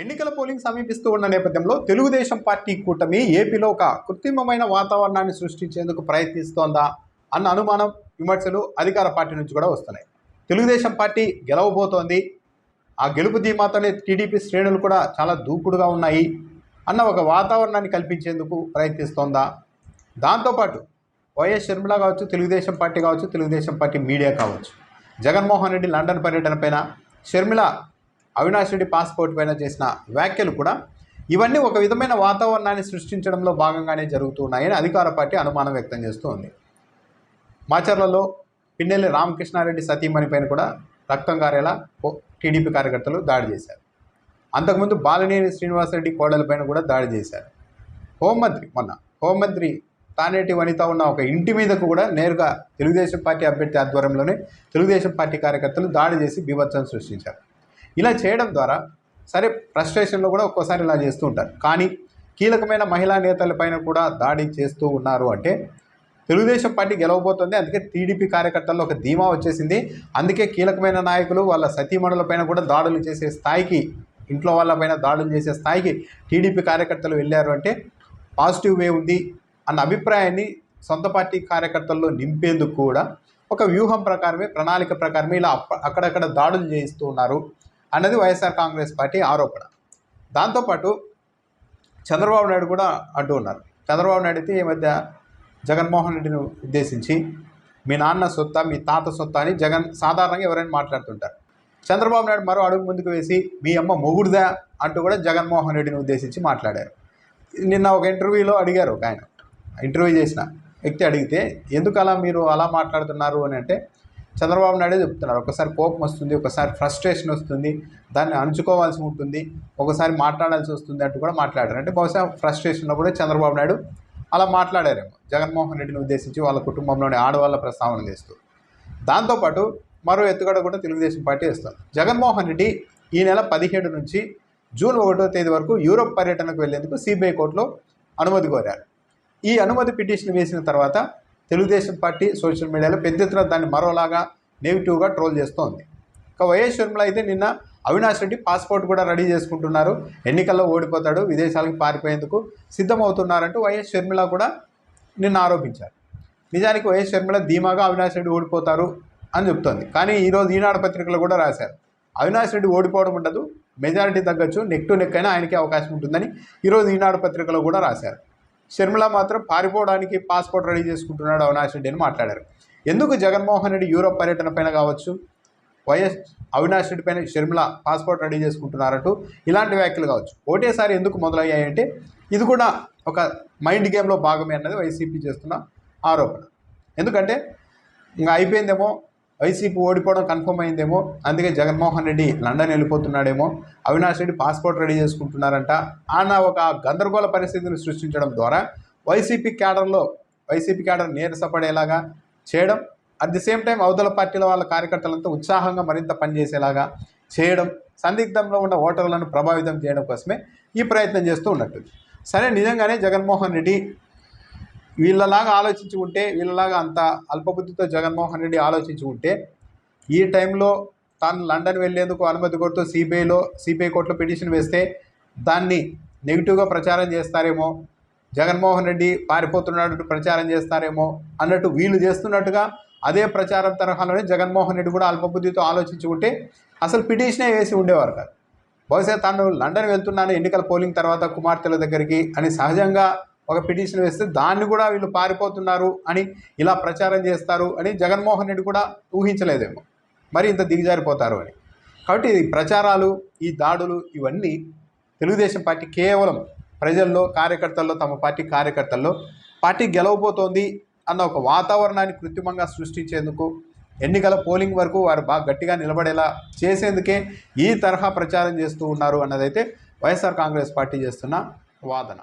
ఎన్నికల పోలింగ్ సమీపిస్తూ ఉన్న నేపథ్యంలో తెలుగుదేశం పార్టీ కూటమి ఏపీలో ఒక కృత్రిమమైన వాతావరణాన్ని సృష్టించేందుకు ప్రయత్నిస్తోందా అన్న అనుమానం విమర్శలు అధికార పార్టీ నుంచి కూడా వస్తున్నాయి. తెలుగుదేశం పార్టీ గెలవబోతోంది. ఆ గెలుపు ధీమాతోనే టీడీపీ శ్రేణులు కూడా చాలా దూకుడుగా ఉన్నాయి అన్న ఒక వాతావరణాన్ని కల్పించేందుకు ప్రయత్నిస్తోందా? దాంతోపాటు వైఎస్ షర్మిల కావచ్చు తెలుగుదేశం పార్టీ కావచ్చు తెలుగుదేశం పార్టీ మీడియా కావచ్చు జగన్మోహన్ రెడ్డి లండన్ పర్యటన పైన షర్మిల అవినాష్ రెడ్డి పాస్పోర్ట్ పైన చేసిన వ్యాఖ్యలు కూడా ఇవన్నీ ఒక విధమైన వాతావరణాన్ని సృష్టించడంలో భాగంగానే జరుగుతున్నాయని అధికార పార్టీ అనుమానం వ్యక్తం చేస్తూ ఉంది మాచర్లలో పిన్నెల్లి రామకృష్ణారెడ్డి సతీమణి పైన కూడా రక్తం కారేలా టీడీపీ కార్యకర్తలు దాడి చేశారు. అంతకుముందు బాలినేని శ్రీనివాసరెడ్డి కోడలపైన కూడా దాడి చేశారు. హోంమంత్రి మొన్న హోంమంత్రి తానేటి వనిత ఉన్న ఒక ఇంటి మీదకు కూడా నేరుగా తెలుగుదేశం పార్టీ అభ్యర్థి ఆధ్వర్యంలోనే తెలుగుదేశం పార్టీ కార్యకర్తలు దాడి చేసి బీభత్సం సృష్టించారు. ఇలా చేయడం ద్వారా సరే ఫ్రస్ట్రేషన్లో కూడా ఒక్కోసారి ఇలా చేస్తూ ఉంటారు. కానీ కీలకమైన మహిళా నేతలపైన కూడా దాడి చేస్తూ ఉన్నారు అంటే తెలుగుదేశం పార్టీ గెలవబోతోంది. అందుకే టీడీపీ కార్యకర్తల్లో ఒక ధీమా వచ్చేసింది. అందుకే కీలకమైన నాయకులు వాళ్ళ సతీమణులపైన కూడా దాడులు చేసే స్థాయికి ఇంట్లో వాళ్ళపైన దాడులు చేసే స్థాయికి టీడీపీ కార్యకర్తలు వెళ్ళారు అంటే పాజిటివ్ వే ఉంది అన్న అభిప్రాయాన్ని సొంత పార్టీ కార్యకర్తల్లో నింపేందుకు కూడా ఒక వ్యూహం ప్రకారమే ప్రణాళిక ప్రకారమే ఇలా అప్ప- అక్కడక్కడ దాడులు చేయిస్తూ ఉన్నారు. అన్నది వైఎస్ఆర్ కాంగ్రెస్ పార్టీ ఆరోపణ. దాంతోపాటు చంద్రబాబు నాయుడు కూడా అంటూ ఉన్నారు. చంద్రబాబు నాయుడు అయితే ఈ మధ్య జగన్మోహన్ రెడ్డిని ఉద్దేశించి మీ నాన్న సొత్త మీ తాత సొత్త అని జగన్ సాధారణంగా ఎవరైనా మాట్లాడుతుంటారు. చంద్రబాబు నాయుడు మరో అడుగు ముందుకు వేసి మీ అమ్మ మొగుడుదా? అంటూ కూడా జగన్మోహన్ రెడ్డిని ఉద్దేశించి మాట్లాడారు. నిన్న ఒక ఇంటర్వ్యూలో అడిగారు ఒక ఆయన. ఇంటర్వ్యూ చేసిన వ్యక్తి అడిగితే ఎందుకు అలా మీరు అలా మాట్లాడుతున్నారు? అని అంటే చంద్రబాబు నాయుడే చెప్తున్నారు ఒకసారి కోపం వస్తుంది ఒకసారి ఫ్రస్ట్రేషన్ వస్తుంది దాన్ని అణుచుకోవాల్సి ఉంటుంది ఒకసారి మాట్లాడాల్సి వస్తుంది అంటూ కూడా మాట్లాడారు. అంటే బహుశా ఫ్రస్ట్రేషన్లో కూడా చంద్రబాబు నాయుడు అలా మాట్లాడారేమో. జగన్మోహన్ రెడ్డిని ఉద్దేశించి వాళ్ళ కుటుంబంలోని ఆడవాళ్ళ ప్రస్తావన చేస్తూ. దాంతోపాటు మరో ఎత్తుగడ కూడా తెలుగుదేశం పార్టీ వేస్తారు జగన్మోహన్ రెడ్డి ఈ నెల పదిహేడు నుంచి జూన్ ఒకటో తేదీ వరకు యూరోప్ పర్యటనకు వెళ్ళేందుకు సిబిఐ కోర్టులో అనుమతి కోరారు. ఈ అనుమతి పిటిషన్ వేసిన తర్వాత తెలుగుదేశం పార్టీ సోషల్ మీడియాలో పెద్ద ఎత్తున దాన్ని మరోలాగా నెగిటివ్గా ట్రోల్ చేస్తోంది. ఇక వైఎస్ షర్మిల అయితే నిన్న అవినాష్ రెడ్డి పాస్పోర్ట్ కూడా రెడీ చేసుకుంటున్నారు. ఎన్నికల్లో ఓడిపోతాడు విదేశాలకు పారిపోయేందుకు సిద్ధమవుతున్నారంటూ వైఎస్ షర్మిల కూడా నిన్న ఆరోపించారు. నిజానికి వైఎస్ షర్మిల ధీమాగా అవినాష్ రెడ్డి ఓడిపోతారు అని చెప్తోంది. కానీ ఈరోజు ఈనాడు పత్రికలో కూడా రాశారు. అవినాష్ రెడ్డి ఓడిపోవడం ఉండదు మెజారిటీ తగ్గచ్చు నెక్ టు నెక్ అయినా ఆయనకే అవకాశం ఉంటుందని ఈరోజు ఈనాడు పత్రికలో కూడా రాశారు. షర్మిల మాత్రం పారిపోవడానికి పాస్పోర్ట్ రెడీ చేసుకుంటున్నాడు అవినాష్ రెడ్డి అని మాట్లాడారు. ఎందుకు జగన్మోహన్ రెడ్డి యూరోప్ పర్యటన పైన కావచ్చు? వైఎస్ అవినాష్ రెడ్డి పైన షర్మిల పాస్పోర్ట్ రెడీ చేసుకుంటున్నారంటూ ఇలాంటి వ్యాఖ్యలు కావచ్చు. ఒకటేసారి ఎందుకు మొదలయ్యాయంటే ఇది కూడా ఒక మైండ్ గేమ్లో భాగమే అన్నది వైసీపీ చేస్తున్న ఆరోపణ. ఎందుకంటే ఇంకా అయిపోయిందేమో వైసీపీ ఓడిపోవడం కన్ఫర్మ్ అయిందేమో అందుకే జగన్మోహన్ రెడ్డి లండన్ వెళ్ళిపోతున్నాడేమో అవినాష్ రెడ్డి పాస్పోర్ట్ రెడీ చేసుకుంటున్నారంట అన్న ఒక గందరగోళ పరిస్థితిని సృష్టించడం ద్వారా వైసీపీ క్యాడర్లో వైసీపీ క్యాడర్ నీరసపడేలాగా చేయడం అట్ ది సేమ్ టైం అవతల పార్టీల వాళ్ళ కార్యకర్తలంతా ఉత్సాహంగా మరింత పనిచేసేలాగా చేయడం సందిగ్ధంలో ఉన్న ఓటర్లను ప్రభావితం చేయడం కోసమే ఈ ప్రయత్నం చేస్తూ ఉన్నట్టుంది. సరే నిజంగానే జగన్మోహన్ రెడ్డి వీళ్ళలాగా ఆలోచించి ఉంటే వీళ్ళలాగా అంత అల్పబుద్ధితో జగన్మోహన్ రెడ్డి ఆలోచించి ఉంటే ఈ టైంలో తాను లండన్ వెళ్ళేందుకు అనుమతి కోరుతూ సిబిఐలో సిబిఐ కోర్టులో పిటిషన్ వేస్తే దాన్ని నెగిటివ్గా ప్రచారం చేస్తారేమో జగన్మోహన్ రెడ్డి పారిపోతున్నాడు ప్రచారం చేస్తారేమో అన్నట్టు వీళ్ళు చేస్తున్నట్టుగా అదే ప్రచారం తరహాలోనే జగన్మోహన్ రెడ్డి కూడా అల్పబుద్ధితో ఆలోచించి ఉంటే అసలు పిటిషనే వేసి ఉండేవారు కాదు. బహుశా తాను లండన్ వెళ్తున్నాను ఎన్నికల పోలింగ్ తర్వాత కుమార్తెల దగ్గరికి అని సహజంగా ఒక పిటిషన్ వేస్తే దాన్ని కూడా వీళ్ళు పారిపోతున్నారు అని ఇలా ప్రచారం చేస్తారు అని జగన్మోహన్ రెడ్డి కూడా ఊహించలేదేమో. మరి ఇంత దిగజారిపోతారు అని. కాబట్టి ఈ ప్రచారాలు ఈ దాడులు ఇవన్నీ తెలుగుదేశం పార్టీ కేవలం ప్రజల్లో కార్యకర్తల్లో తమ పార్టీ కార్యకర్తల్లో పార్టీ గెలవబోతోంది అన్న ఒక వాతావరణాన్ని కృత్రిమంగా సృష్టించేందుకు ఎన్నికల పోలింగ్ వరకు వారు బాగా గట్టిగా నిలబడేలా చేసేందుకే ఈ తరహా ప్రచారం చేస్తూ ఉన్నారు అన్నదైతే వైఎస్ఆర్ కాంగ్రెస్ పార్టీ చేస్తున్న వాదన.